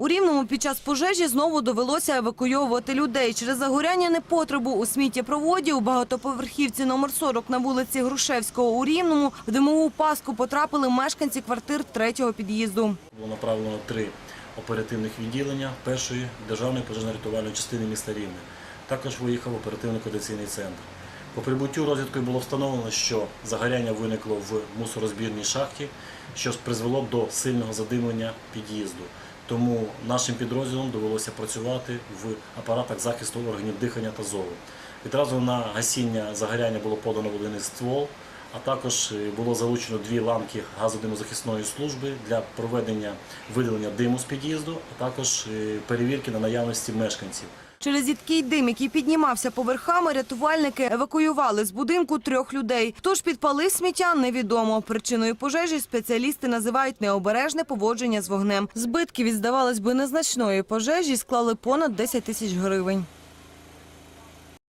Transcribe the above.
У Рівному під час пожежі знову довелося евакуйовувати людей. Через загоряння непотребу у сміттєпроводі у багатоповерхівці номер 40 на вулиці Грушевського у Рівному в димову паску потрапили мешканці квартир третього під'їзду. Було направлено три оперативних відділення першої державної пожежно-рятувальної частини міста Рівне. Також виїхав оперативно-координаційний центр. По прибуттю розвідкою було встановлено, що загоряння виникло в мусорозбірній шахті, що призвело до сильного задимлення під'їзду. Тому нашим підрозділом довелося працювати в апаратах захисту органів дихання та зору. Відразу на гасіння загоряння було подано водяний ствол, а також е, було залучено дві ланки газодимозахисної служби для проведення видалення диму з під'їзду, а також е, перевірки на наявності мешканців. Через їдкий дим, який піднімався поверхами, рятувальники евакуювали з будинку трьох людей. Хто ж підпалив сміття, невідомо. Причиною пожежі спеціалісти називають необережне поводження з вогнем. Збитки від, здавалось би, незначної пожежі склали понад 10 тисяч гривень.